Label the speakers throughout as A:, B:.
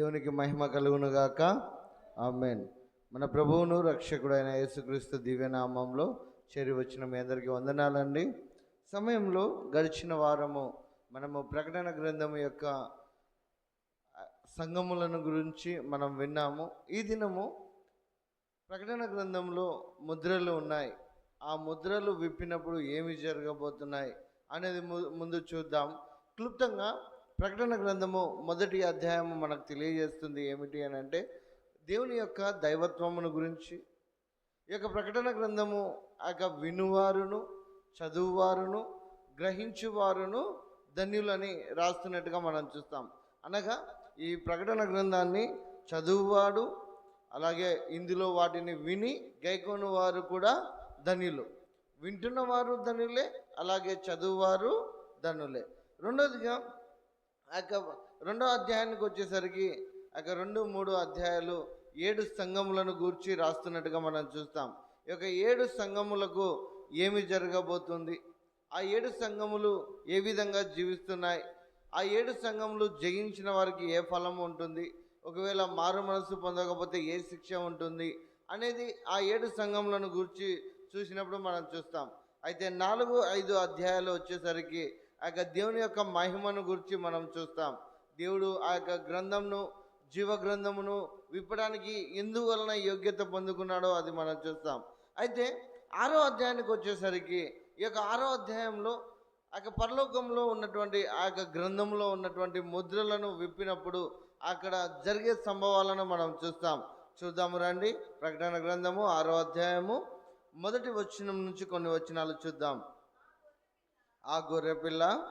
A: దేవునికి మహిమ కలుగునుగాక. ఆమెన్. మన ప్రభువును రక్షకుడైన యేసుక్రీస్తు దివ్యనామంలో చేరి వచ్చిన మీ అందరికీ వందనాలండి. సమయంలో గడిచిన వారము మనము ప్రకటన గ్రంథం యొక్క సంగములను గురించి మనం విన్నాము. ఈ దినము ప్రకటన గ్రంథంలో ముద్రలు ఉన్నాయి. ఆ ముద్రలు విప్పినప్పుడు ఏమి జరగబోతున్నాయి అనేది ము- ముందు చూద్దాం. క్లుప్తంగా ప్రకటన గ్రంథము మొదటి అధ్యాయము మనకు తెలియజేస్తుంది ఏమిటి అని అంటే దేవుని యొక్క దైవత్వమును గురించి ఈ యొక్క ప్రకటన గ్రంథము ఆ యొక్క వినువారును చదువువారును గ్రహించువారును ధన్యులని రాస్తున్నట్టుగా మనం చూస్తాం. అనగా ఈ ప్రకటన గ్రంథాన్ని చదువువాడు అలాగే ఇందులో వాటిని విని గైకోని వారు కూడా ధనులు వింటున్నవారు ధనులే అలాగే చదువువారు ధనులే. రెండోదిగా యొక్క రెండో అధ్యాయానికి వచ్చేసరికి ఆ యొక్క రెండు మూడు అధ్యాయాలు ఏడు సంఘములను గూర్చి రాస్తున్నట్టుగా మనం చూస్తాం. ఈ యొక్క ఏడు సంఘములకు ఏమి జరగబోతుంది? ఆ ఏడు సంఘములు ఏ విధంగా జీవిస్తున్నాయి? ఆ ఏడు సంఘములు జయించిన వారికి ఏ ఫలం ఉంటుంది? ఒకవేళ మారు మనసు పొందకపోతే ఏ శిక్ష ఉంటుంది? అనేది ఆ ఏడు సంఘములను గురించి చూసినప్పుడు మనం చూస్తాం. అయితే నాలుగు ఐదు అధ్యాయాలు వచ్చేసరికి ఆ యొక్క దేవుని యొక్క మహిమను గురించి మనం చూస్తాం. దేవుడు ఆ యొక్క గ్రంథంను జీవ గ్రంథమును విప్పడానికి ఎందువలన యోగ్యత పొందుకున్నాడో అది మనం చూస్తాం. అయితే ఆరో అధ్యాయానికి వచ్చేసరికి ఈ యొక్క ఆరో అధ్యాయంలో ఆ యొక్క పరలోకంలో ఉన్నటువంటి ఆ యొక్క గ్రంథంలో ఉన్నటువంటి ముద్రలను విప్పినప్పుడు అక్కడ జరిగే సంభవాలను మనం చూస్తాం. చూద్దాము రండి. ప్రకటన గ్రంథము ఆరో అధ్యాయము మొదటి వచనం నుంచి కొన్ని వచనాలు చూద్దాం. ఆ గొర్రెపిల్ల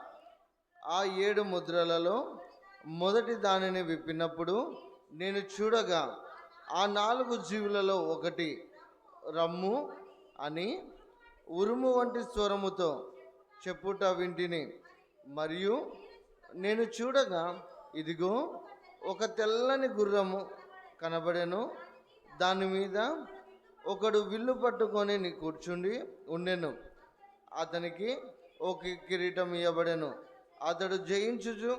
A: ఆ ఏడు ముద్రలలో మొదటి దానిని విప్పినప్పుడు నేను చూడగా ఆ నాలుగు జీవులలో ఒకటి రమ్ము అని ఉరుము వంటి స్వరముతో చెప్పుట వింటిని. మరియు నేను చూడగా ఇదిగో ఒక తెల్లని గుర్రము కనబడెను. దాని మీద ఒకడు విల్లు పట్టుకొని కూర్చుండి ఉండెను. అతనికి ఒక కిరీటం ఇవ్వబడెను అతడు జయించుచు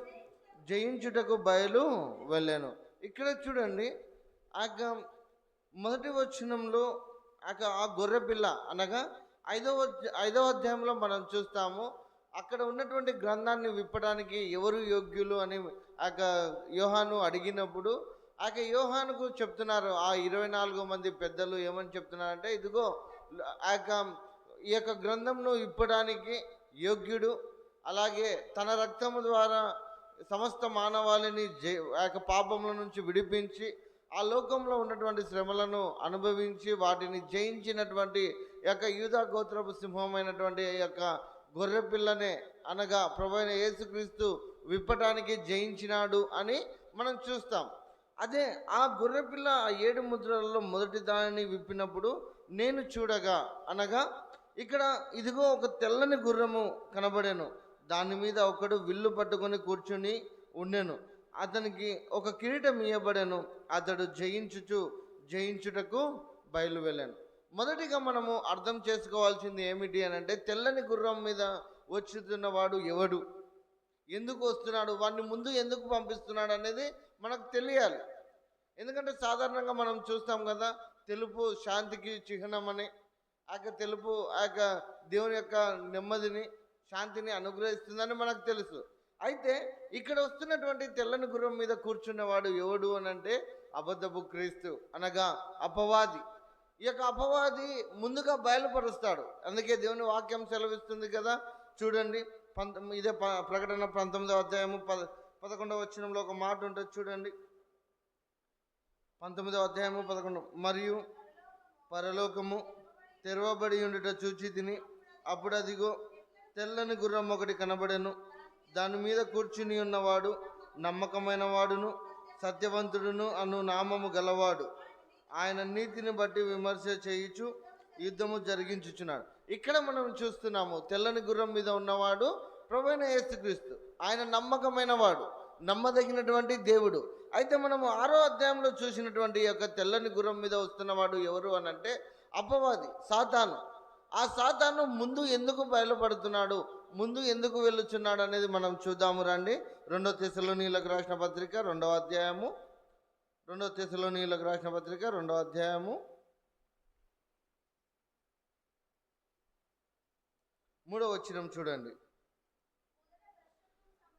A: జయించుటకు బయలు వెళ్ళాను. ఇక్కడ చూడండి ఆ యొక్క మొదటి వచనంలో ఆ యొక్క ఆ గొర్రె పిల్ల అనగా ఐదవ ఐదవ అధ్యాయంలో మనం చూస్తాము అక్కడ ఉన్నటువంటి గ్రంథాన్ని విప్పడానికి ఎవరు యోగ్యులు అని ఆ యొక్క యోహాను అడిగినప్పుడు ఆ యోహానుకు చెప్తున్నారు ఆ ఇరవై నాలుగు మంది పెద్దలు ఏమని చెప్తున్నారంటే ఇదిగో ఆ యొక్క ఈ యొక్క గ్రంథంను ఇప్పడానికి యోగ్యుడు అలాగే తన రక్తము ద్వారా సమస్త మానవాళిని జై యొక్క పాపముల నుంచి విడిపించి ఆ లోకంలో ఉన్నటువంటి శ్రమలను అనుభవించి వాటిని జయించినటువంటి యొక్క యూదా గోత్రపు సింహమైనటువంటి యొక్క గొర్రె పిల్లనే అనగా ప్రభుత్వ యేసుక్రీస్తు విప్పటానికి జయించినాడు అని మనం చూస్తాం. అదే ఆ గొర్రెపిల్ల ఆ ఏడు ముద్రలలో మొదటి దానిని విప్పినప్పుడు నేను చూడగా అనగా ఇక్కడ ఇదిగో ఒక తెల్లని గుర్రము కనబడెను. దాని మీద ఒకడు విల్లు పట్టుకొని కూర్చుని ఉండెను. అతనికి ఒక కిరీటం ఇవ్వబడెను అతడు జయించుచు జయించుటకు బయలు వెళ్ళాను మొదటిగా మనము అర్థం చేసుకోవాల్సింది ఏమిటి అని అంటే తెల్లని గుర్రం మీద వచ్చుతున్నవాడు ఎవడు? ఎందుకు వస్తున్నాడు? వాడిని ముందు ఎందుకు పంపిస్తున్నాడు అనేది మనకు తెలియాలి. ఎందుకంటే సాధారణంగా మనం చూస్తాం కదా తెలుపు శాంతికి చిహ్నం అని ఆ యొక్క తెలుపు ఆ యొక్క దేవుని యొక్క నెమ్మదిని శాంతిని అనుగ్రహిస్తుందని మనకు తెలుసు. అయితే ఇక్కడ వస్తున్నటువంటి తెల్లని గుర్రం మీద కూర్చున్నవాడు ఎవడు అని అంటే అబద్ధపు క్రీస్తు అనగా అపవాది. ఈ యొక్క అపవాది ముందుగా బయలుపరుస్తాడు. అందుకే దేవుని వాక్యం సెలవిస్తుంది కదా. చూడండి పంత ఇదే ప- ప్రకటన పంతొమ్మిదవ అధ్యాయము పద పదకొండవ వచనంలో ఒక మాట ఉంటుంది చూడండి. పంతొమ్మిదవ అధ్యాయము పదకొండు. మరియు పరలోకము తెరవబడి ఉండుట చూచి తిని అప్పుడు అదిగో తెల్లని గుర్రం ఒకటి కనబడెను. దాని మీద కూర్చుని ఉన్నవాడు నమ్మకమైన వాడును సత్యవంతుడును అను నామము గలవాడు. ఆయన నీతిని బట్టి విమర్శ చేయుచు యుద్ధము జరిగించుచున్నాడు. ఇక్కడ మనం చూస్తున్నాము తెల్లని గుర్రం మీద ఉన్నవాడు ప్రభైన యేసుక్రీస్తు. ఆయన నమ్మకమైన వాడు నమ్మదగినటువంటి దేవుడు. అయితే మనము ఆరో అధ్యాయంలో చూసినటువంటి యొక్క తెల్లని గుర్రం మీద వస్తున్నవాడు ఎవరు అనంటే అపవాది సాతాను. ఆ సాతాను ముందు ఎందుకు బయలుపడుతున్నాడు? ముందు ఎందుకు వెళ్ళుచున్నాడు అనేది మనం చూద్దాము రండి. రెండో తెశలో నీళ్ళకు రాసిన పత్రిక రెండవ అధ్యాయము. రెండవ నీళ్ళకు రాసిన పత్రిక రెండవ అధ్యాయము. మూడో వచ్చినం చూడండి.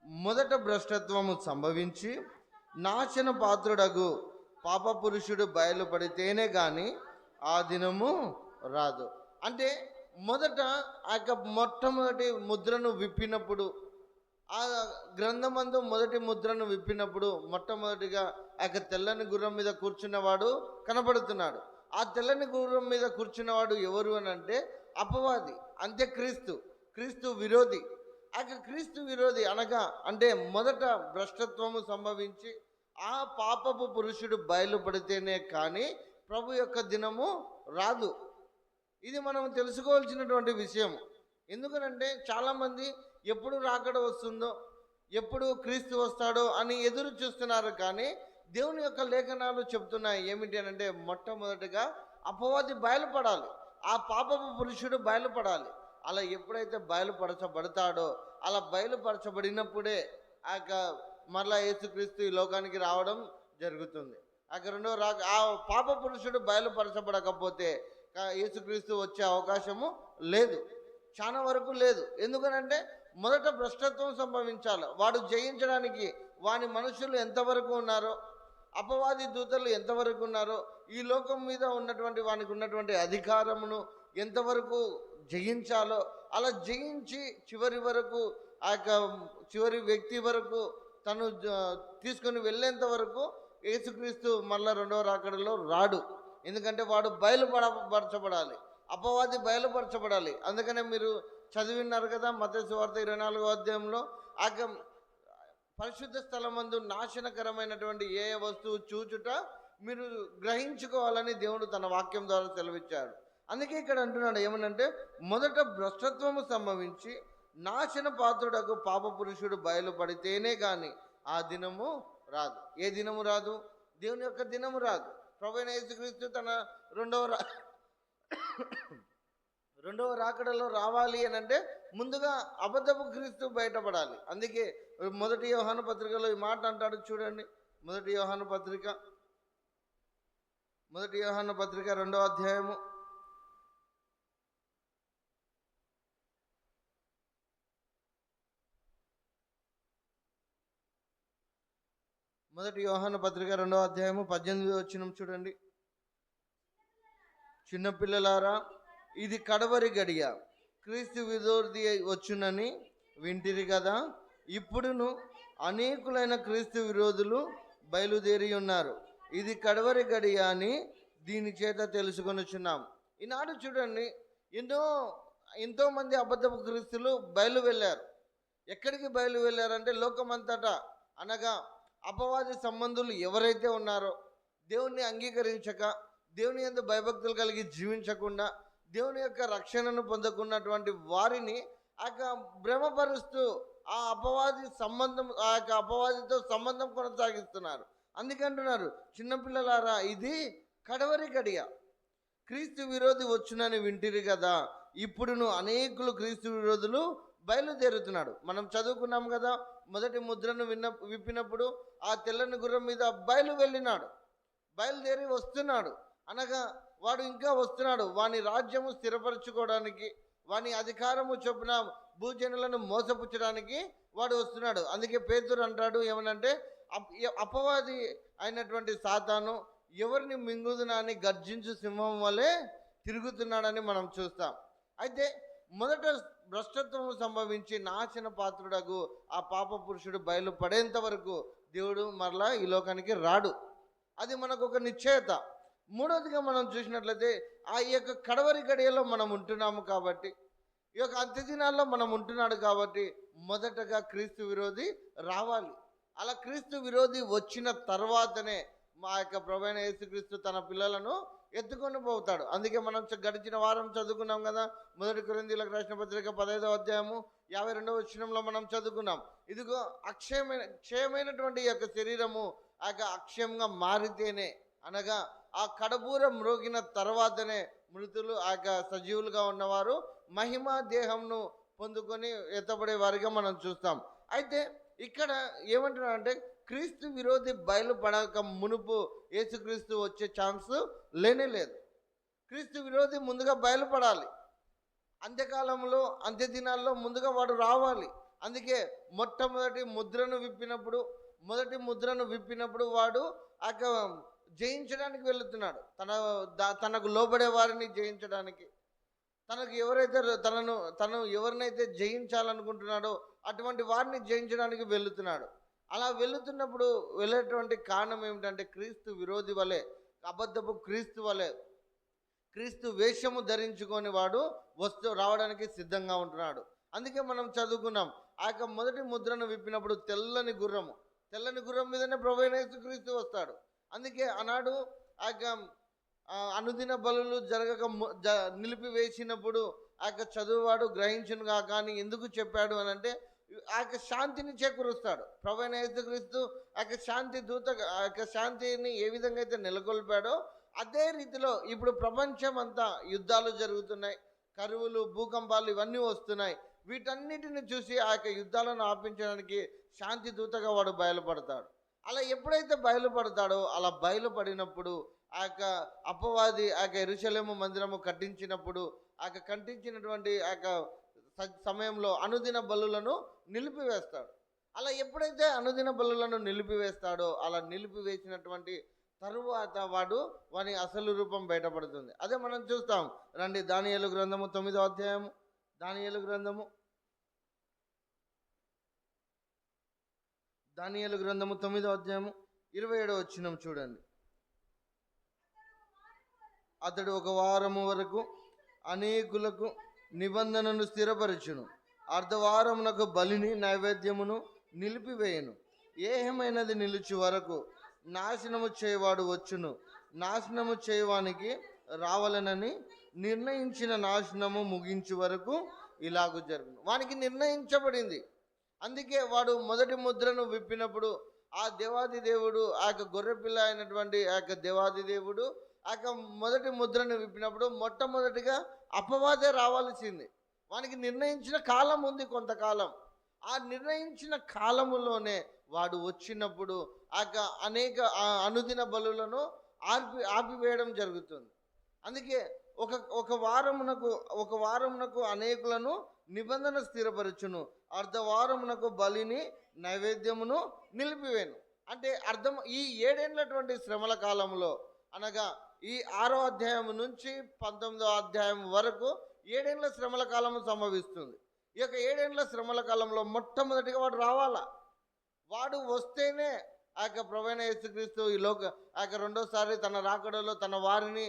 A: మొదట భ్రష్టత్వము సంభవించి నాశన పాత్రుడగు పాప పురుషుడు బయలుపడితేనే కానీ ఆ దినము రాదు. అంటే మొదట ఆ యొక్క మొట్టమొదటి ముద్రను విప్పినప్పుడు ఆ గ్రంథమందు మొదటి ముద్రను విప్పినప్పుడు మొట్టమొదటిగా ఆ యొక్క తెల్లని గుర్రం మీద కూర్చున్నవాడు కనబడుతున్నాడు. ఆ తెల్లని గుర్రం మీద కూర్చున్నవాడు ఎవరు అని అంటే అపవాది అంతే క్రీస్తు క్రీస్తు విరోధి. ఆ యొక్క క్రీస్తు విరోధి అనగా అంటే మొదట భ్రష్టత్వము సంభవించి ఆ పాపపు పురుషుడు బయలుపడితేనే కానీ ప్రభు యొక్క దినము రాదు. ఇది మనం తెలుసుకోవాల్సినటువంటి విషయం ఎందుకనంటే చాలామంది ఎప్పుడు రాకడ వస్తుందో ఎప్పుడు క్రీస్తు వస్తాడో అని ఎదురు చూస్తున్నారు కానీ దేవుని యొక్క లేఖనాలు చెప్తున్నాయి. ఏమిటి అని అంటే మొట్టమొదటిగా అపవాది బయలుపడాలి. ఆ పాపపు పురుషుడు బయలుపడాలి. అలా ఎప్పుడైతే బయలుపరచబడతాడో అలా బయలుపరచబడినప్పుడే ఆ యొక్క మరలా యేసుక్రీస్తు ఈ లోకానికి రావడం జరుగుతుంది. అక్కడ రెండో రా ఆ పాప పురుషుడు బయలుపరచబడకపోతే యేసుక్రీస్తు వచ్చే అవకాశము లేదు. చాలా వరకు లేదు. ఎందుకనంటే మొదట భ్రష్టత్వం సంభవించాలి. వాడు జయించడానికి వాని మనుషులు ఎంతవరకు ఉన్నారో అపవాది దూతలు ఎంతవరకు ఉన్నారో ఈ లోకం మీద ఉన్నటువంటి వానికి ఉన్నటువంటి అధికారమును ఎంతవరకు జయించాలో అలా జయించి చివరి వరకు ఆ యొక్క చివరి వ్యక్తి వరకు తను తీసుకుని తీసుకొని వెళ్ళేంత వరకు యేసుక్రీస్తు మళ్ళీ రెండవ రాకడలో రాడు. ఎందుకంటే వాడు బయలుపరచబడాలి. అపవాది బయలుపరచబడాలి. అందుకనే మీరు చదివినారు కదా మతేసు ఇరవై నాలుగో అధ్యాయంలో. ఆ పరిశుద్ధ పరిశుద్ధ స్థలమందు నాశనకరమైనటువంటి ఏ ఏ వస్తువు చూచుట మీరు గ్రహించుకోవాలని దేవుడు తన వాక్యం ద్వారా సెలవిచ్చాడు. అందుకే ఇక్కడ అంటున్నాడు ఏమనంటే మొదట భ్రష్టత్వము సంభవించి నాశన పాత్రుడకు పాప పురుషుడు బయలుపడితేనే కానీ ఆ దినము రాదు. ఏ దినము రాదు? దేవుని యొక్క దినము రాదు. ప్రభు యేసుక్రీస్తు తన రెండవ రా రెండవ రాకడలో రావాలి అని అంటే ముందుగా అబద్ధపు క్రీస్తు బయటపడాలి. అందుకే మొదటి యోహాన పత్రికలో ఈ మాట అంటాడు చూడండి. మొదటి యోహాన పత్రిక మొదటి యోహాన పత్రిక రెండవ అధ్యాయము. మొదటి యోహాన పత్రిక రెండవ అధ్యాయము పద్దెనిమిది వచ్చిన చూడండి. చిన్నపిల్లలారా ఇది కడవరి గడియ. క్రీస్తు విరోధి వచ్చునని వింటిరి కదా. ఇప్పుడును అనేకులైన క్రీస్తు విరోధులు బయలుదేరి ఉన్నారు. ఇది కడవరి గడియ అని దీని చేత తెలుసుకొనుచున్నాం ఈనాడు చూడండి ఎన్నో ఎంతోమంది అబద్ధపు క్రీస్తులు బయలు వెళ్ళారు. ఎక్కడికి బయలు వెళ్ళారంటే లోకమంతటా అనగా అపవాది సంబంధులు ఎవరైతే ఉన్నారో దేవుణ్ణి అంగీకరించక దేవుని ఎందు భయభక్తులు కలిగి జీవించకుండా దేవుని యొక్క రక్షణను పొందకున్నటువంటి వారిని ఆ యొక్క భ్రమపరుస్తూ ఆ అపవాది సంబంధం ఆ యొక్క అపవాదితో సంబంధం కొనసాగిస్తున్నారు. అందుకంటున్నారు చిన్నపిల్లలారా ఇది కడవరి గడియ క్రీస్తు విరోధి వచ్చునని వింటిరి కదా. ఇప్పుడును అనేకులు క్రీస్తు విరోధులు బయలుదేరుతున్నాడు. మనం చదువుకున్నాం కదా మొదటి ముద్రను విన్న విప్పినప్పుడు ఆ తెల్లని గుర్రం మీద బయలు వెళ్ళినాడు. బయలుదేరి వస్తున్నాడు. అనగా వాడు ఇంకా వస్తున్నాడు. వాని రాజ్యము స్థిరపరచుకోవడానికి వాని అధికారము చొప్పున భూజనులను మోసపుచ్చడానికి వాడు వస్తున్నాడు. అందుకే పేతురు అంటాడు ఏమనంటే అప్- అపవాది అయినటువంటి సాతాను ఎవరిని మింగుదునా అని గర్జించు సింహం వలె తిరుగుతున్నాడని మనం చూస్తాం. అయితే మొదట భ్రష్టత్వం సంభవించి నాశన పాత్రుడకు ఆ పాప పురుషుడు బయలుపడేంత వరకు దేవుడు మరలా ఈ లోకానికి రాడు. అది మనకు ఒక నిశ్చయత. మూడవదిగా మనం చూసినట్లయితే ఆ యొక్క కడవరి గడియలో మనం ఉంటున్నాము కాబట్టి ఈ యొక్క అంత్య దినాల్లో మనం ఉంటున్నాడు కాబట్టి మొదటగా క్రీస్తు విరోధి రావాలి. అలా క్రీస్తు విరోధి వచ్చిన తర్వాతనే మా యొక్క ప్రభైన యేసుక్రీస్తు తన పిల్లలను ఎత్తుకొని పోతాడు. అందుకే మనం చ- గడిచిన వారం చదువుకున్నాం కదా. మొదటి కొరిందీలకు రాసిన పత్రిక పదహైదవ అధ్యాయము యాభై రెండవ వచనంలో మనం చదువుకున్నాం. ఇదిగో అక్షయమైన క్షయమైనటువంటి యొక్క శరీరము ఆ యొక్క అక్షయంగా మారితేనే అనగా ఆ కడబూర మ్రోగిన తర్వాతనే మృతులు ఆ యొక్క సజీవులుగా ఉన్నవారు మహిమ దేహంను పొందుకొని ఎత్తబడే వారిగా మనం చూస్తాం. అయితే ఇక్కడ ఏమంటున్నారంటే క్రీస్తు విరోధి బయలుపడక మునుపు యేసుక్రీస్తు వచ్చే ఛాన్స్ లేనే లేదు. క్రీస్తు విరోధి ముందుగా బయలుపడాలి. అంత్యకాలంలో అంత్య దినాల్లో ముందుగా వాడు రావాలి. అందుకే మొట్టమొదటి ముద్రను విప్పినప్పుడు మొదటి ముద్రను విప్పినప్పుడు వాడు ఆ యొక్క జయించడానికి వెళుతున్నాడు. తన తనకు లోబడే వారిని జయించడానికి. తనకు ఎవరైతే తనను తను ఎవరినైతే జయించాలనుకుంటున్నాడో అటువంటి వారిని జయించడానికి వెళుతున్నాడు. అలా వెళుతున్నప్పుడు వెళ్ళేటువంటి కారణం ఏమిటంటే క్రీస్తు విరోధి వలె అబద్ధపు క్రీస్తు వలె క్రీస్తు వేషము ధరించుకొని వాడు వస్తూ రావడానికి సిద్ధంగా ఉంటున్నాడు. అందుకే మనం చదువుకున్నాం ఆ యొక్క మొదటి ముద్రను విప్పినప్పుడు తెల్లని గుర్రము తెల్లని గుర్రం మీదనే ప్రభు క్రీస్తు వస్తాడు. అందుకే ఆనాడు ఆ యొక్క అనుదిన బలులు జరగక నిలిపివేసినప్పుడు ఆ యొక్క చదువువాడు గ్రహించునుగా కానీ ఎందుకు చెప్పాడు అని అంటే ఆ శాంతిని చేకూరుస్తాడు ప్రభు యేసుక్రీస్తు ఆ శాంతి దూత ఆ యొక్క శాంతిని ఏ విధంగా అయితే నెలకొల్పాడో అదే రీతిలో ఇప్పుడు ప్రపంచం అంతా యుద్ధాలు జరుగుతున్నాయి. కరువులు భూకంపాలు ఇవన్నీ వస్తున్నాయి. వీటన్నిటిని చూసి ఆ యొక్క యుద్ధాలను ఆపించడానికి శాంతి దూతగా వాడు బయలుపడతాడు. అలా ఎప్పుడైతే బయలుపడతాడో అలా బయలుపడినప్పుడు ఆ యొక్క అపవాది ఆ యొక్క ఎరుశలేము మందిరము కట్టించినప్పుడు ఆ యొక్క కట్టించినటువంటి ఆ యొక్క సమయంలో అనుదిన బలులను నిలిపివేస్తాడు. అలా ఎప్పుడైతే అనుదిన బలులను నిలిపివేస్తాడో అలా నిలిపివేసినటువంటి తరువాత వాడు వాని అసలు రూపం బయటపడుతుంది. అదే మనం చూస్తాం. రండి దానియలు గ్రంథము తొమ్మిదో అధ్యాయము. దానియలు గ్రంథము. దానియలు గ్రంథము తొమ్మిదో అధ్యాయము. ఇరవై ఏడో వచ్చినం చూడండి. అతడు ఒక వారము వరకు అనేకులకు నిబంధనను స్థిరపరచును. అర్ధవారమునకు బలిని నైవేద్యమును నిలిపివేయను. ఏహమైనది నిలుచు వరకు నాశనము చేయవాడు వచ్చును. నాశనము చేయవానికి రావాలనని నిర్ణయించిన నాశనము ముగించు వరకు ఇలాగ జరుగును. వానికి నిర్ణయించబడింది. అందుకే వాడు మొదటి ముద్రను విప్పినప్పుడు ఆ దేవాది దేవుడు ఆ యొక్క గొర్రెపిల్ల అయినటువంటి ఆ యొక్క దేవాది దేవుడు ఆ యొక్క మొదటి ముద్రను విప్పినప్పుడు మొట్టమొదటిగా అపవాదే రావాల్సింది. వానికి నిర్ణయించిన కాలం ఉంది కొంతకాలం. ఆ నిర్ణయించిన కాలములోనే వాడు వచ్చినప్పుడు ఆ అనేక అనుదిన బలులను ఆపి ఆపివేయడం జరుగుతుంది. అందుకే ఒక ఒక వారమునకు ఒక వారమునకు అనేకులను నిబంధన స్థిరపరచును. అర్ధవారమునకు బలిని నైవేద్యమును నిలిపివేను. అంటే అర్థం ఈ ఏడేళ్ళటువంటి శ్రమల కాలంలో అనగా ఈ ఆరో అధ్యాయం నుంచి పంతొమ్మిదో అధ్యాయం వరకు ఏడేండ్ల శ్రమల కాలము సంభవిస్తుంది. ఈ యొక్క ఏడేండ్ల శ్రమల కాలంలో మొట్టమొదటిగా వాడు రావాలా? వాడు వస్తేనే ఆ యొక్క ప్రవీణ యేసుక్రీస్తు ఈ లోక ఆ యొక్క రెండోసారి తన రాకడలో తన వారిని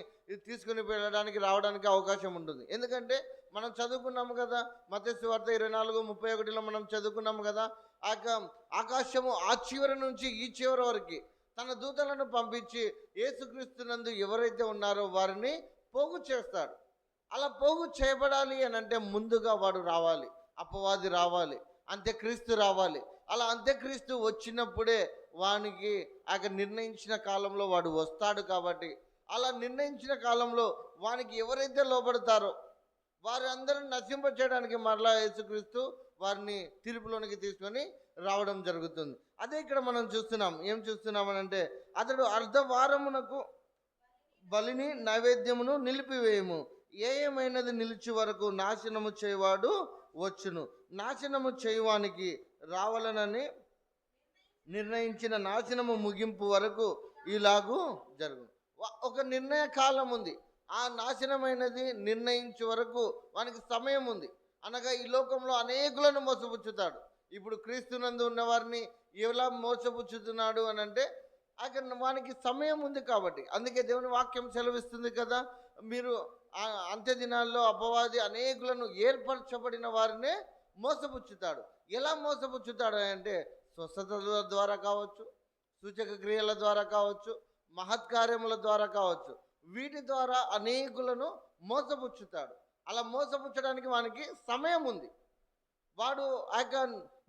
A: తీసుకుని వెళ్ళడానికి రావడానికి అవకాశం ఉంటుంది. ఎందుకంటే మనం చదువుకున్నాము కదా మత్స్సు వార్త ఇరవై నాలుగు ముప్పై ఒకటిలో మనం చదువుకున్నాము కదా ఆ యొక్క ఆకాశము ఆ చివరి నుంచి ఈ చివరి వరకు తన దూతలను పంపించి యేసుక్రీస్తునందు ఎవరైతే ఉన్నారో వారిని పోగు చేస్తాడు. అలా పోగు చేయబడాలి అని అంటే ముందుగా వాడు రావాలి అపవాది రావాలి అంత్యక్రీస్తు రావాలి. అలా అంత్యక్రీస్తు వచ్చినప్పుడే వానికి ఆ నిర్ణయించిన కాలంలో వాడు వస్తాడు కాబట్టి అలా నిర్ణయించిన కాలంలో వానికి ఎవరైతే లోపడతారో వారి నశింప చేయడానికి మరలా యేసుక్రీస్తు వారిని తీర్పులోనికి తీసుకొని రావడం జరుగుతుంది. అదే ఇక్కడ మనం చూస్తున్నాం. ఏం చూస్తున్నామనంటే అతడు అర్ధవారమునకు బలిని నైవేద్యమును నిలిపివేయము. ఏ ఏమైనది నిలిచి వరకు నాశనము చేయవాడు వచ్చును. నాశనము చేయవానికి రావాలనని నిర్ణయించిన నాశనము ముగింపు వరకు ఇలాగూ జరుగు ఒక నిర్ణయ కాలం ఉంది ఆ నాశనమైనది నిర్ణయించే వరకు వానికి సమయం ఉంది అనగా ఈ లోకంలో అనేకులను మోసపుచ్చుతాడు. ఇప్పుడు క్రీస్తునందు ఉన్నవారిని ఎలా మోసపుచ్చుతున్నాడు అని అంటే అక్కడ వానికి సమయం ఉంది కాబట్టి. అందుకే దేవుని వాక్యం సెలవిస్తుంది కదా మీరు అంత్య దినాల్లో అపవాది అనేకులను ఏర్పరచబడిన వారినే మోసపుచ్చుతాడు. ఎలా మోసపుచ్చుతాడు అంటే స్వస్థతల ద్వారా కావచ్చు సూచక క్రియల ద్వారా కావచ్చు మహత్కార్యముల ద్వారా కావచ్చు వీటి ద్వారా అనేకులను మోసపుచ్చుతాడు. అలా మోసపుచ్చడానికి వానికి సమయం ఉంది వాడు ఆ యొక్క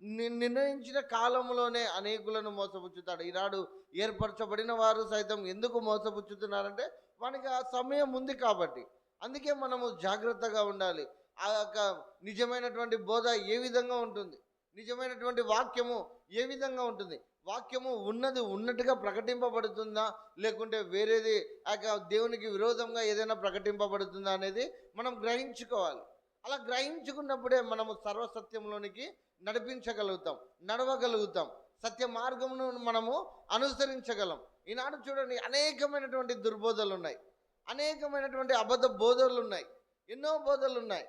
A: నిర్ణయించిన కాలంలోనే అనేకులను మోసపుచ్చుతాడు. ఈనాడు ఏర్పరచబడిన వారు సైతం ఎందుకు మోసపుచ్చుతున్నారంటే వానికి ఆ సమయం ఉంది కాబట్టి. అందుకే మనము జాగ్రత్తగా ఉండాలి. ఆ యొక్క నిజమైనటువంటి బోధ ఏ విధంగా ఉంటుంది? నిజమైనటువంటి వాక్యము ఏ విధంగా ఉంటుంది? వాక్యము ఉన్నది ఉన్నట్టుగా ప్రకటింపబడుతుందా? లేకుంటే వేరేది యొక్క దేవునికి విరోధంగా ఏదైనా ప్రకటింపబడుతుందా అనేది మనం గ్రహించుకోవాలి. అలా గ్రహించుకున్నప్పుడే మనము సర్వసత్యంలోనికి నడిపించగలుగుతాం నడవగలుగుతాం. సత్య మార్గమును మనము అనుసరించగలం. ఈనాడు చూడండి అనేకమైనటువంటి దుర్బోధలు ఉన్నాయి అనేకమైనటువంటి అబద్ధ బోధలు ఉన్నాయి ఎన్నో బోధలు ఉన్నాయి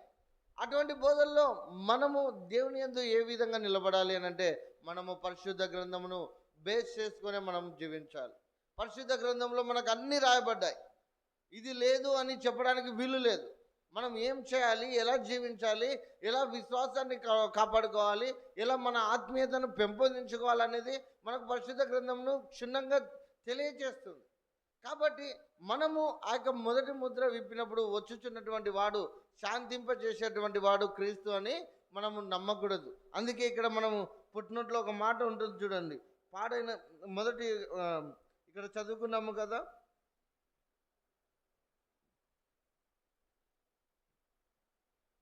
A: అటువంటి బోధల్లో మనము దేవుని ఎందు ఏ విధంగా నిలబడాలి అని అంటే మనము పరిశుద్ధ గ్రంథమును బేస్ చేసుకునే మనం జీవించాలి. పరిశుద్ధ గ్రంథంలో మనకు అన్నీ రాయబడ్డాయి. ఇది లేదు అని చెప్పడానికి వీలు లేదు. మనం ఏం చేయాలి? ఎలా జీవించాలి? ఎలా విశ్వాసాన్ని కా- కాపాడుకోవాలి? ఎలా మన ఆత్మీయతను పెంపొందించుకోవాలనేది మనకు పరిశుద్ధ గ్రంథంను క్షుణ్ణంగా తెలియజేస్తుంది కాబట్టి మనము ఆ యొక్క మొదటి ముద్ర విప్పినప్పుడు వచ్చుచున్నటువంటి వాడు శాంతింపజేసేటువంటి వాడు క్రీస్తు అని మనము నమ్మకూడదు. అందుకే ఇక్కడ మనము పుట్టినట్లో ఒక మాట ఉంటుంది చూడండి. పాడైన మొదటి ఇక్కడ చదువుకున్నాము కదా.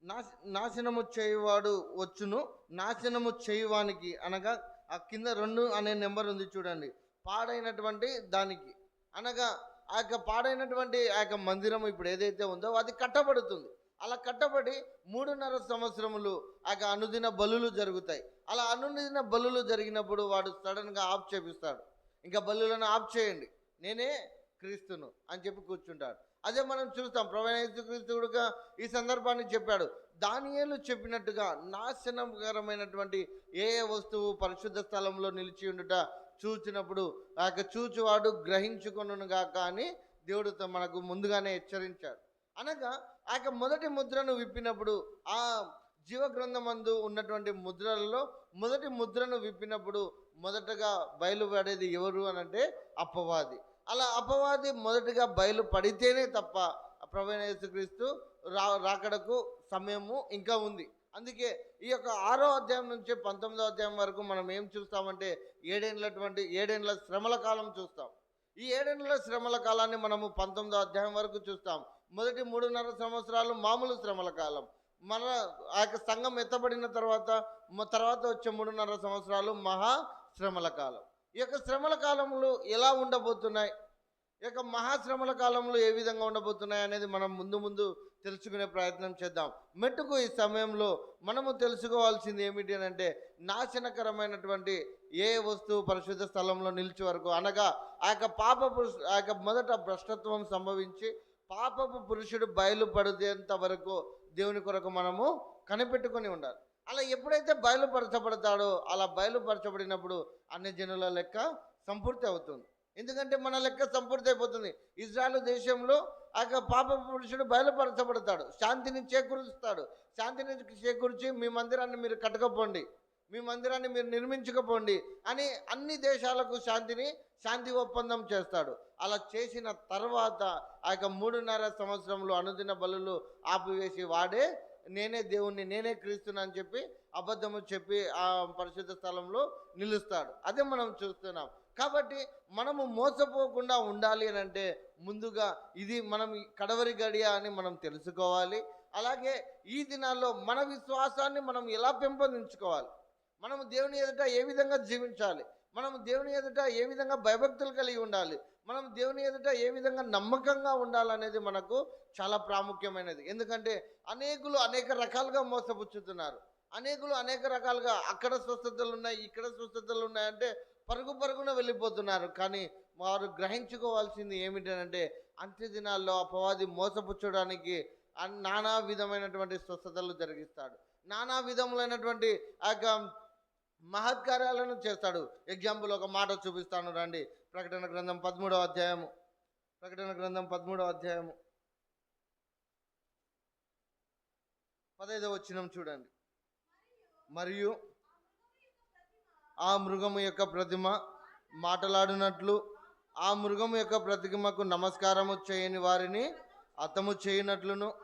A: నాశ నాశనము చేయువాడు వచ్చును. నాశనము చేయువానికి అనగా ఆ కింద రెండు అనే నెంబర్ ఉంది చూడండి. పాడైనటువంటి దానికి. అనగా ఆ యొక్క పాడైనటువంటి ఆ యొక్క మందిరం ఇప్పుడు ఏదైతే ఉందో అది కట్టబడుతుంది. అలా కట్టబడి మూడున్నర సంవత్సరములు ఆ యొక్క అనుదిన బలులు జరుగుతాయి. అలా అనుదిన బలులు జరిగినప్పుడు వాడు సడన్గా ఆఫ్ చేపిస్తాడు. ఇంకా బలులను ఆఫ్ చేయండి. నేనే క్రీస్తును అని చెప్పి కూర్చుంటాడు. అదే మనం చూస్తాం ప్రవీణ క్రీస్తుడుగా ఈ సందర్భాన్ని చెప్పాడు. దానియేలు చెప్పినట్టుగా నాశనకరమైనటువంటి ఏ వస్తువు పరిశుద్ధ స్థలంలో నిలిచి ఉండుట చూచినప్పుడు ఆ యొక్క చూచువాడు గ్రహించుకొనుగాక గాక అని దేవుడు మనకు ముందుగానే హెచ్చరించాడు. అనగా ఆ యొక్క మొదటి ముద్రను విప్పినప్పుడు ఆ జీవగ్రంథమందు ఉన్నటువంటి ముద్రలలో మొదటి ముద్రను విప్పినప్పుడు మొదటగా బయలుపడేది ఎవరు అని అంటే అపవాది. అలా అపవాది మొదటగా బయలు పడితేనే తప్ప ప్రవీణ యేసుక్రీస్తు రా రాకడకు సమయము ఇంకా ఉంది. అందుకే ఈ యొక్క ఆరో అధ్యాయం నుంచి పంతొమ్మిదో అధ్యాయం వరకు మనం ఏం చూస్తామంటే ఏడేండ్లటువంటి ఏడేండ్ల శ్రమల కాలం చూస్తాం. ఈ ఏడేండ్ల శ్రమల కాలాన్ని మనము పంతొమ్మిదో అధ్యాయం వరకు చూస్తాం. మొదటి మూడున్నర సంవత్సరాలు మామూలు శ్రమల కాలం. మన ఆ యొక్క సంఘం ఎత్తబడిన తర్వాత తర్వాత వచ్చే మూడున్నర సంవత్సరాలు మహా శ్రమల కాలం. ఈ యొక్క శ్రమల కాలంలో ఎలా ఉండబోతున్నాయి? ఈ యొక్క మహాశ్రమల కాలంలో ఏ విధంగా ఉండబోతున్నాయి అనేది మనం ముందు ముందు తెలుసుకునే ప్రయత్నం చేద్దాం. మెట్టుకు ఈ సమయంలో మనము తెలుసుకోవాల్సింది ఏమిటి అని అంటే నాశనకరమైనటువంటి ఏ వస్తువు పరిశుద్ధ స్థలంలో నిలిచే వరకు అనగా ఆ యొక్క పాప ఆ యొక్క మొదట భ్రష్టత్వం సంభవించి పాపపు పురుషుడు బయలుపడేంత వరకు దేవుని కొరకు మనము కనిపెట్టుకొని ఉండాలి. అలా ఎప్పుడైతే బయలుపరచబడతాడో అలా బయలుపరచబడినప్పుడు అన్ని జనుల లెక్క సంపూర్తి అవుతుంది. ఎందుకంటే మన లెక్క సంపూర్తి అయిపోతుంది. ఇజ్రాయల్ దేశంలో ఆ యొక్క పాప పురుషుడు బయలుపరచబడతాడు. శాంతిని చేకూరుస్తాడు. శాంతిని చేకూర్చి మీ మందిరాన్ని మీరు కట్టకపోండి. మీ మందిరాన్ని మీరు నిర్మించకపోండి అని అన్ని దేశాలకు శాంతిని శాంతి ఒప్పందం చేస్తాడు. అలా చేసిన తర్వాత ఆ యొక్క మూడున్నర సంవత్సరంలో అనుదిన బలులు ఆపివేసి వాడే నేనే దేవుణ్ణి నేనే క్రీస్తుని అని చెప్పి అబద్ధము చెప్పి ఆ పరిశుద్ధ స్థలంలో నిలుస్తాడు. అదే మనం చూస్తున్నాం. కాబట్టి మనము మోసపోకుండా ఉండాలి అని అంటే ముందుగా ఇది మనం కడవరి గడియ అని మనం తెలుసుకోవాలి. అలాగే ఈ దినాల్లో మన విశ్వాసాన్ని మనం ఎలా పెంపొందించుకోవాలి? మనము దేవుని ఎదుట ఏ విధంగా జీవించాలి? మనం దేవుని ఎదుట ఏ విధంగా భయభక్తులు కలిగి ఉండాలి? మనం దేవుని ఎదుట ఏ విధంగా నమ్మకంగా ఉండాలనేది మనకు చాలా ప్రాముఖ్యమైనది. ఎందుకంటే అనేకులు అనేక రకాలుగా మోసపుచ్చుతున్నారు. అనేకులు అనేక రకాలుగా అక్కడ స్వస్థతలు ఉన్నాయి ఇక్కడ స్వస్థతలు ఉన్నాయంటే పరుగు పరుగున వెళ్ళిపోతున్నారు. కానీ వారు గ్రహించుకోవాల్సింది ఏమిటంటే అంత్య దినాల్లో అపవాది మోసపుచ్చడానికి నానా విధమైనటువంటి స్వస్థతలు జరిగిస్తాడు. నానా విధములైనటువంటి ఆ యొక్క మహత్కార్యాలను చేస్తాడు. ఎగ్జాంపుల్ ఒక మాట చూపిస్తాను రండి. ప్రకటన గ్రంథం పదమూడవ అధ్యాయము. ప్రకటన గ్రంథం పదమూడవ అధ్యాయము. పదైదవ వచ్చినం చూడండి. మరియు ఆ మృగము యొక్క ప్రతిమ మాటలాడినట్లు ఆ మృగము యొక్క ప్రతిమకు నమస్కారము చేయని వారిని అతము చేయనట్లును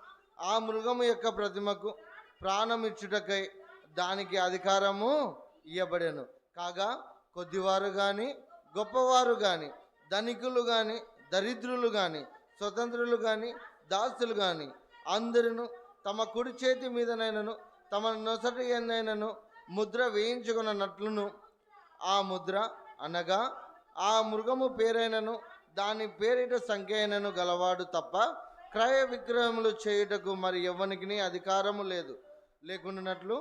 A: ఆ మృగము యొక్క ప్రతిమకు ప్రాణమిచ్చుటకై దానికి అధికారము ఇవ్వబడెను కాగా కొద్దివారు కానీ గొప్పవారు కానీ ధనికులు కానీ దరిద్రులు కానీ స్వతంత్రులు కానీ దాసులు కానీ అందరూ తమ కుడి చేతి మీదనైనను తమ నొసటి ఎందైనను ముద్ర వేయించుకున్నట్లును. ఆ ముద్ర అనగా ఆ మృగము పేరైనను దాని పేరిట సంఖ్య అయినను గలవాడు తప్ప క్రయ విక్రయములు చేయుటకు మరి ఎవరికి అధికారము లేదు. లేకున్నట్లు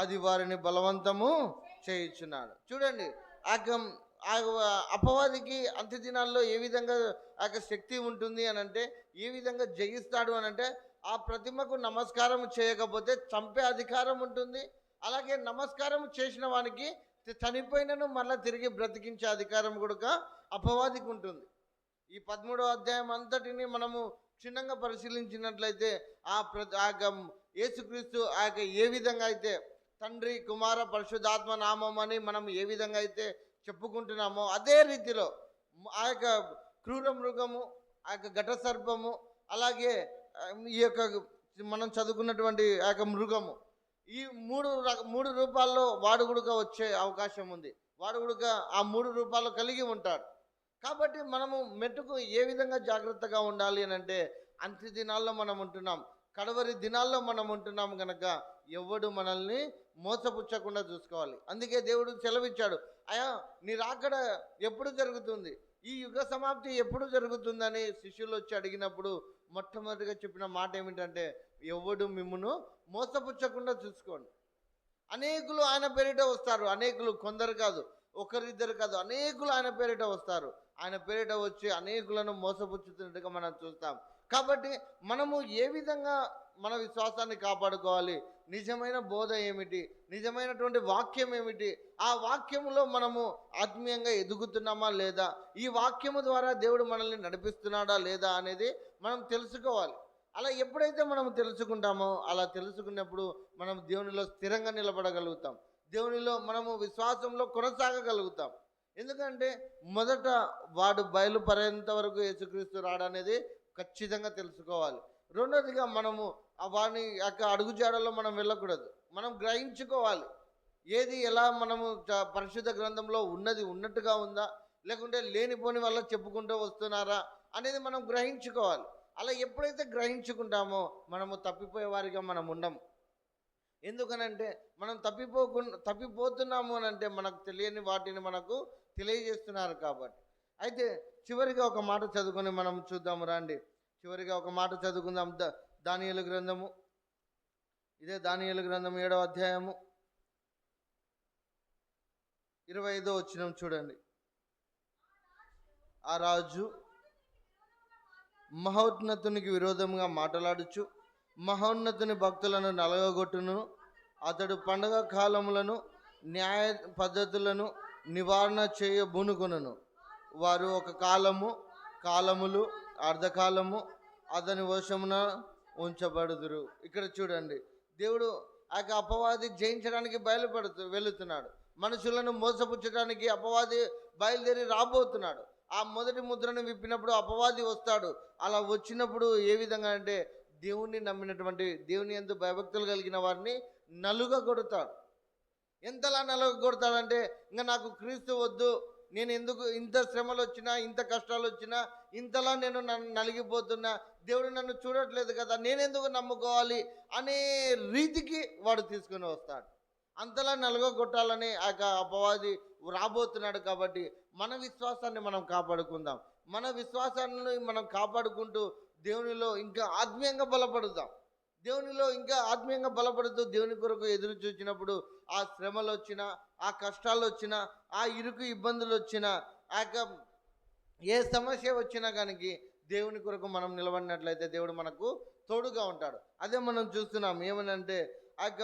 A: అది వారిని బలవంతము చేయించున్నాడు. చూడండి ఆ ఆ అపవాదికి అంత్య దినాల్లో ఏ విధంగా ఆ యొక్క శక్తి ఉంటుంది అని అంటే ఏ విధంగా జయిస్తాడు అని అంటే ఆ ప్రతిమకు నమస్కారం చేయకపోతే చంపే అధికారం ఉంటుంది. అలాగే నమస్కారం చేసిన వానికి చనిపోయినను మళ్ళీ తిరిగి బ్రతికించే అధికారం కూడా అపవాదికి ఉంటుంది. ఈ పదమూడవ అధ్యాయం అంతటిని మనము క్షుణ్ణంగా పరిశీలించినట్లయితే ఆ ప్ర ఆ యొక్క యేసుక్రీస్తు ఆ యొక్క ఏ విధంగా అయితే తండ్రి కుమార పరిశుద్ధాత్మ నామం అని మనం ఏ విధంగా అయితే చెప్పుకుంటున్నామో అదే రీతిలో ఆ యొక్క క్రూర మృగము ఆ యొక్క ఘట సర్పము అలాగే ఈ యొక్క మనం చదువుకున్నటువంటి ఆ యొక్క మృగము. ఈ మూడు రక- మూడు రూపాల్లో వాడుగుడుగా వచ్చే అవకాశం ఉంది. వాడుగుడుగా ఆ మూడు రూపాలు కలిగి ఉంటాడు. కాబట్టి మనము మెట్టుకు ఏ విధంగా జాగ్రత్తగా ఉండాలి అని అంటే అంత్య దినాల్లో మనం ఉంటున్నాం కడవరి దినాల్లో మనం ఉంటున్నాం కనుక ఎవడు మనల్ని మోసపుచ్చకుండా చూసుకోవాలి. అందుకే దేవుడు సెలవిచ్చాడు అయా నీ రాకడ ఎప్పుడు జరుగుతుంది? ఈ యుగ సమాప్తి ఎప్పుడు జరుగుతుందని శిష్యులు వచ్చి అడిగినప్పుడు మొట్టమొదటిగా చెప్పిన మాట ఏమిటంటే ఎవడు మిమ్మును మోసపుచ్చకుండా చూసుకోండి. అనేకులు ఆయన పేరిట వస్తారు అనేకులు కొందరు కాదు ఒకరిద్దరు కాదు అనేకులు ఆయన పేరిట వస్తారు. ఆయన పేరిట వచ్చి అనేకులను మోసపుచ్చుతున్నట్టుగా మనం చూస్తాం. కాబట్టి మనము ఏ విధంగా మన విశ్వాసాన్ని కాపాడుకోవాలి. నిజమైన బోధ ఏమిటి? నిజమైనటువంటి వాక్యం ఏమిటి? ఆ వాక్యములో మనము ఆత్మీయంగా ఎదుగుతున్నామా లేదా? ఈ వాక్యము ద్వారా దేవుడు మనల్ని నడిపిస్తున్నాడా లేదా అనేది మనం తెలుసుకోవాలి. అలా ఎప్పుడైతే మనం తెలుసుకుంటామో అలా తెలుసుకున్నప్పుడు మనం దేవునిలో స్థిరంగా నిలబడగలుగుతాం. దేవునిలో మనము విశ్వాసంలో కొనసాగగలుగుతాం. ఎందుకంటే మొదట వాడు బయలుపరేంత వరకు యేసుక్రీస్తు రాడనేది ఖచ్చితంగా తెలుసుకోవాలి. రెండోదిగా మనము వాని యొక్క అడుగుజాడలో మనం వెళ్ళకూడదు. మనం గ్రహించుకోవాలి. ఏది ఎలా మనము పరిశుద్ధ గ్రంథంలో ఉన్నది ఉన్నట్టుగా ఉందా లేకుంటే లేనిపోని వల్ల చెప్పుకుంటూ వస్తున్నారా అనేది మనం గ్రహించుకోవాలి. అలా ఎప్పుడైతే గ్రహించుకుంటామో మనము తప్పిపోయే వారిగా మనం ఉండము ఎందుకనంటే మనం తప్పిపోకు తప్పిపోతున్నాము అని అంటే మనకు తెలియని వాటిని మనకు తెలియజేస్తున్నారు కాబట్టి. అయితే చివరిగా ఒక మాట చదువుకొని మనం చూద్దాము రండి. చివరిగా ఒక మాట చదువుకుందాం. దానియలు గ్రంథము. ఇదే దానియలు గ్రంథం ఏడవ అధ్యాయము. ఇరవై ఐదో వచ్చిన చూడండి. ఆ రాజు మహోన్నతునికి విరోధంగా మాట్లాడుచు మహోన్నతుని భక్తులను నలగొట్టును అతడు పండగ కాలములను న్యాయ పద్ధతులను నివారణ చేయ వారు ఒక కాలము కాలములు అర్ధకాలము అతని వశమున ఉంచబడుదురు. ఇక్కడ చూడండి. దేవుడు ఆ యొక్క అపవాది జయించడానికి బయలుపడుతూ వెళుతున్నాడు. మనుషులను మోసపుచ్చడానికి అపవాది బయలుదేరి రాబోతున్నాడు. ఆ మొదటి ముద్రను విప్పినప్పుడు అపవాది వస్తాడు. అలా వచ్చినప్పుడు ఏ విధంగా అంటే దేవుణ్ణి నమ్మినటువంటి దేవుని ఎందు భయభక్తులు కలిగిన వారిని నలుగ కొడతాడు. ఎంతలా నలుగ కొడతాడంటే ఇంకా నాకు క్రీస్తు వద్దు నేను ఎందుకు ఇంత శ్రమలు వచ్చినా ఇంత కష్టాలు వచ్చినా ఇంతలా నేను నన్ను నలిగిపోతున్నా దేవుడు నన్ను చూడట్లేదు కదా నేనెందుకు నమ్ముకోవాలి అనే రీతికి వాడు తీసుకుని వస్తాడు. అంతలా నలుగ కొట్టాలని ఆ యొక్క అపవాది రాబోతున్నాడు కాబట్టి మన విశ్వాసాన్ని మనం కాపాడుకుందాం. మన విశ్వాసాన్ని మనం కాపాడుకుంటూ దేవునిలో ఇంకా ఆత్మీయంగా బలపడుతాం దేవునిలో ఇంకా ఆత్మీయంగా బలపడుతూ దేవుని కొరకు ఎదురు చూచినప్పుడు ఆ శ్రమలు వచ్చినా ఆ కష్టాలు వచ్చినా ఆ ఇరుకు ఇబ్బందులు వచ్చినా ఆ యొక్క ఏ సమస్య వచ్చినా కానీ దేవుని కొరకు మనం నిలబడినట్లయితే దేవుడు మనకు తోడుగా ఉంటాడు. అదే మనం చూస్తున్నాం ఏమనంటే ఆ యొక్క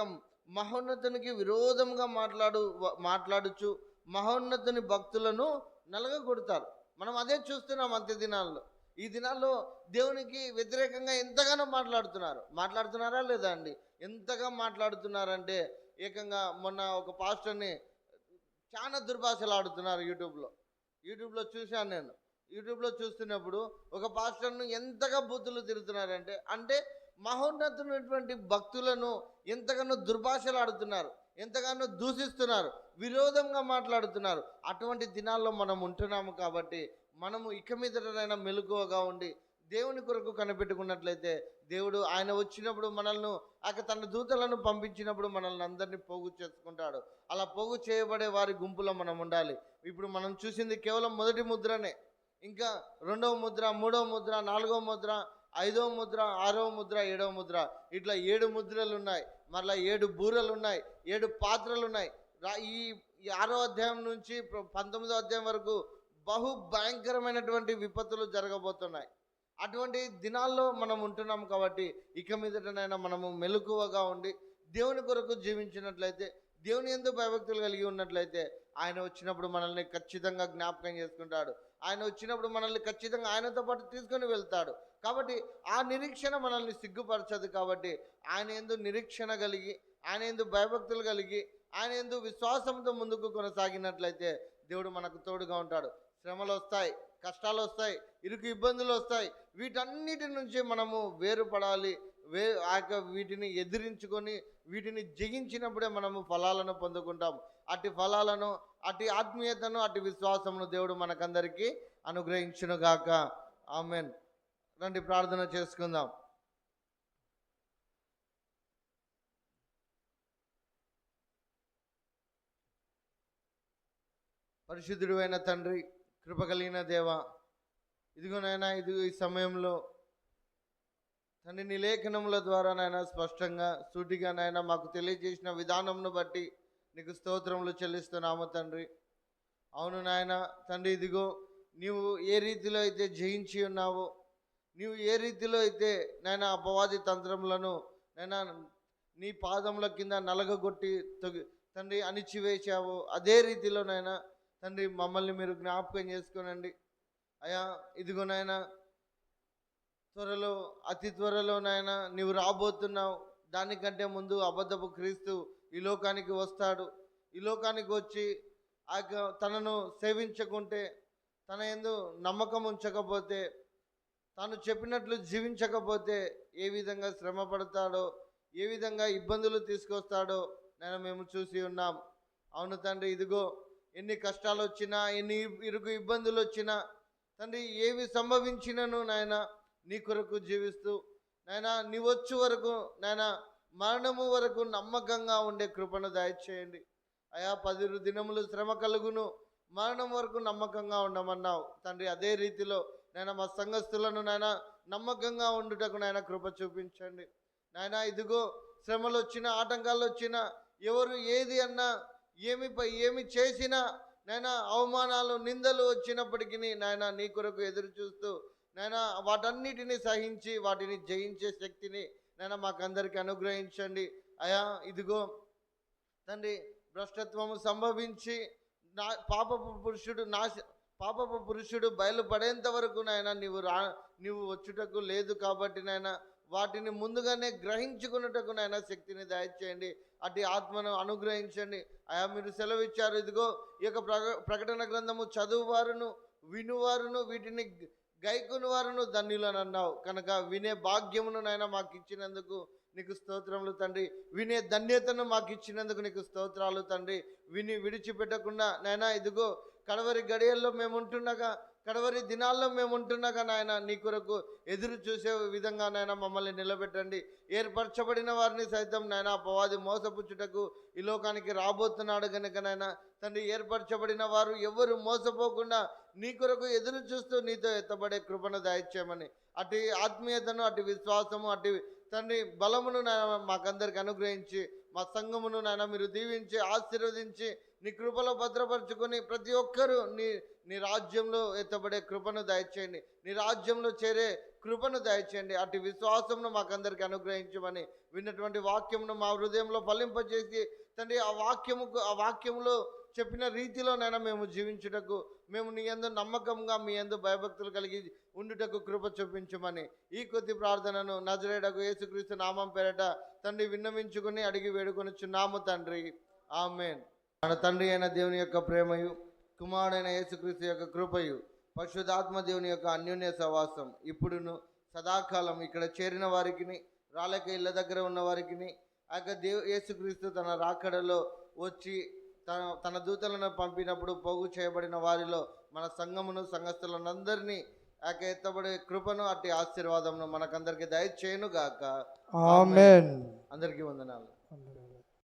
A: మహోన్నతునికి విరోధంగా మాట్లాడు మాట్లాడుచు మహోన్నతుని భక్తులను నలగగొడతారు. మనం అదే చూస్తున్నాం అంత్య దినాల్లో ఈ దినాల్లో దేవునికి వ్యతిరేకంగా ఎంతగానో మాట్లాడుతున్నారు. మాట్లాడుతున్నారా లేదా అండి? ఎంతగా మాట్లాడుతున్నారంటే ఏకంగా మొన్న ఒక పాస్టర్ని చాలా దుర్భాషలు ఆడుతున్నారు యూట్యూబ్లో. యూట్యూబ్లో చూశాను నేను. యూట్యూబ్లో చూస్తున్నప్పుడు ఒక పాస్టర్ను ఎంతగా బూతులు తిరుగుతున్నారంటే అంటే మహోన్నతమైనటువంటి భక్తులను ఎంతగానో దుర్భాషలు ఆడుతున్నారు ఎంతగానో దూషిస్తున్నారు విరోధంగా మాట్లాడుతున్నారు. అటువంటి దినాల్లో మనం ఉంటున్నాము కాబట్టి మనము ఇక మీదటనైనా మెలకువగా ఉండి దేవుని కొరకు కనిపెట్టుకున్నట్లయితే దేవుడు ఆయన వచ్చినప్పుడు మనల్ని ఆక తన దూతలను పంపించినప్పుడు మనల్ని అందరినీ పోగు చేసుకుంటాడు. అలా పోగు చేయబడే వారి గుంపులో మనం ఉండాలి. ఇప్పుడు మనం చూసింది కేవలం మొదటి ముద్రనే. ఇంకా రెండవ ముద్ర మూడవ ముద్ర నాలుగవ ముద్ర ఐదవ ముద్ర ఆరవ ముద్ర ఏడవ ముద్ర. ఇట్లా ఏడు ముద్రలు ఉన్నాయి మరలా ఏడు బూరలు ఉన్నాయి ఏడు పాత్రలు ఉన్నాయి ఈ ఆరో అధ్యాయం నుంచి పంతొమ్మిదో అధ్యాయం వరకు బహు భయంకరమైనటువంటి విపత్తులు జరగబోతున్నాయి. అటువంటి దినాల్లో మనం ఉంటున్నాం కాబట్టి ఇక మీదటనైనా మనము మెలకువగా ఉండి దేవుని కొరకు జీవించినట్లయితే దేవుని ఎందు భయభక్తులు కలిగి ఉన్నట్లయితే ఆయన వచ్చినప్పుడు మనల్ని ఖచ్చితంగా జ్ఞాపకం చేసుకుంటాడు. ఆయన వచ్చినప్పుడు మనల్ని ఖచ్చితంగా ఆయనతో పాటు తీసుకొని వెళ్తాడు. కాబట్టి ఆ నిరీక్షణ మనల్ని సిగ్గుపరచదు కాబట్టి ఆయన ఎందు నిరీక్షణ కలిగి ఆయన ఎందు భయభక్తులు కలిగి ఆయన ఎందు విశ్వాసంతో ముందుకు కొనసాగినట్లయితే దేవుడు మనకు తోడుగా ఉంటాడు. శ్రమలు వస్తాయి కష్టాలు వస్తాయి ఇరుకు ఇబ్బందులు వస్తాయి వీటన్నిటి నుంచి మనము వేరుపడాలి వే ఆ యొక్క వీటిని ఎదిరించుకొని వీటిని జయించినప్పుడే మనము ఫలాలను పొందుకుంటాం. అటు ఫలాలను అటు ఆత్మీయతను అట్టి విశ్వాసమును దేవుడు మనకందరికీ అనుగ్రహించునుగాక. ఆమెన్. రండి ప్రార్థన చేసుకుందాం. పరిశుద్ధుడు అయిన తండ్రి కృప కలిగిన దేవ ఇదిగోనైనా ఇది ఈ సమయంలో తండ్రి నీ లేఖనముల ద్వారా నాయన స్పష్టంగా సూటిగా నాయన మాకు తెలియజేసిన విధానంను బట్టి నీకు స్తోత్రములు చెల్లిస్తున్నాము తండ్రి. అవును నాయన తండ్రి ఇదిగో నీవు ఏ రీతిలో అయితే జయించి ఉన్నావో నీవు ఏ రీతిలో అయితే నాయన అపవాది తంత్రములను నాయన నీ పాదముల కింద నలగగొట్టి తొగి తండ్రి అణిచివేశావు అదే రీతిలో నాయన తండ్రి మమ్మల్ని మీరు జ్ఞాపకం చేసుకోనండి. అయా ఇదిగో త్వరలో అతి త్వరలో నీవు రాబోతున్నావు. దానికంటే ముందు అబద్ధపు క్రీస్తు ఈ లోకానికి వస్తాడు. ఈ లోకానికి వచ్చి ఆ తనను సేవించకుంటే తన ఎందు నమ్మకం ఉంచకపోతే తాను చెప్పినట్లు జీవించకపోతే ఏ విధంగా శ్రమ పడతాడో ఏ విధంగా ఇబ్బందులు తీసుకొస్తాడో నేను మేము చూసి ఉన్నాం. అవును తండ్రి ఇదిగో ఎన్ని కష్టాలు వచ్చినా ఎన్ని ఇరుకు ఇబ్బందులు వచ్చినా తండ్రి ఏవి సంభవించినను నాయన నీ కొరకు జీవిస్తూ నాయన నీ వచ్చు వరకు నాయన మరణము వరకు నమ్మకంగా ఉండే కృపను దయచేయండి. అయా పది దినములు శ్రమ కలుగును మరణం వరకు నమ్మకంగా ఉండమన్నావు. తండ్రి అదే రీతిలో నేను మా సంఘస్థులను నాయన నమ్మకంగా ఉండుటకు నాయన కృప చూపించండి. నాయన ఇదిగో శ్రమలు వచ్చిన ఆటంకాలు వచ్చినా ఎవరు ఏది అన్నా ఏమి ఏమి చేసినా నాయన అవమానాలు నిందలు వచ్చినప్పటికీ నాయన నీ కొరకు ఎదురు చూస్తూ నాయన వాటన్నిటిని సహించి వాటిని జయించే శక్తిని నాయన మాకందరికి అనుగ్రహించండి. అయా ఇదిగో తండ్రి భ్రష్టత్వము సంభవించి నా పాపపు పురుషుడు నాశ పాపపు పురుషుడు బయలుపడేంత వరకు నాయన నీవు రా నీవు వచ్చుటకు లేదు కాబట్టి నాయన వాటిని ముందుగానే గ్రహించుకున్నటకు నాయన శక్తిని దయచేయండి. అటు ఆత్మను అనుగ్రహించండి. అయా మీరు సెలవు ఇచ్చారు ఇదిగో ఈ యొక్క ప్రకటన గ్రంథము చదువువారును వినువారును వీటిని గైకుని వారును ధన్యులను అన్నావు కనుక వినే భాగ్యమును నాయన మాకు ఇచ్చినందుకు నీకు స్తోత్రములు తండ్రి. వినే ధన్యతను మాకు ఇచ్చినందుకు నీకు స్తోత్రాలు తండ్రి. విని విడిచిపెట్టకుండా నాయన ఇదిగో కడవరి గడియల్లో మేము ఉంటుండగా కడవరి దినాల్లో మేము ఉంటున్నాక నాయన నీ కొరకు ఎదురు చూసే విధంగా నాయన మమ్మల్ని నిలబెట్టండి. ఏర్పరచబడిన వారిని సైతం నాయన అపవాది మోసపుచ్చుటకు ఈ లోకానికి రాబోతున్నాడు కనుక నాయన. తండ్రి ఏర్పరచబడిన వారు ఎవరు మోసపోకుండా నీ కొరకు ఎదురు చూస్తూ నీతో ఎత్తబడే కృపను దయచేయమని. అటు ఆత్మీయతను అటు విశ్వాసము అటు తండ్రి బలమును నాయన మాకందరికి అనుగ్రహించి మా సంఘమును నాయన మీరు దీవించి ఆశీర్వదించి నీ కృపలో భద్రపరుచుకొని ప్రతి ఒక్కరూ నీ నీ రాజ్యంలో ఎత్తబడే కృపను దయచేయండి. నీ రాజ్యంలో చేరే కృపను దయచేయండి. అటు విశ్వాసమును మాకందరికి అనుగ్రహించమని విన్నటువంటి వాక్యమును మా హృదయంలో ఫలింపజేసి తండ్రి ఆ వాక్యముకు ఆ వాక్యములో చెప్పిన రీతిలోనైనా మేము జీవించుటకు మేము నీ ఎందు నమ్మకంగా మీ యందు భయభక్తులు కలిగి ఉండుటకు కృప చూపించమని ఈ కొద్ది ప్రార్థనను నజరేడకు యేసుక్రీస్తు నామం పేరట తండ్రి విన్నవించుకుని అడిగి వేడుకొనిచున్నాము తండ్రి. ఆమెన్. మన తండ్రి అయిన దేవుని యొక్క ప్రేమయు కుమారుడైన యేసుక్రీస్తు యొక్క కృపయు పశుధాత్మ దేవుని యొక్క అన్యోన్య సవాసం ఇప్పుడును సదాకాలం ఇక్కడ చేరిన వారికి రాలేక ఇళ్ళ దగ్గర ఉన్న వారికి ఆ యొక్క దేవు యేసుక్రీస్తు తన రాకడలో వచ్చి తన తన దూతలను పంపినప్పుడు పోగు చేయబడిన వారిలో మన సంఘమును సంఘస్థులనందరినీ ఆ యొక్క ఎత్తబడే కృపను అట్టి ఆశీర్వాదమును మనకందరికి దయచేయును గాక
B: ఆమెన్.
A: అందరికీ వందనాలు.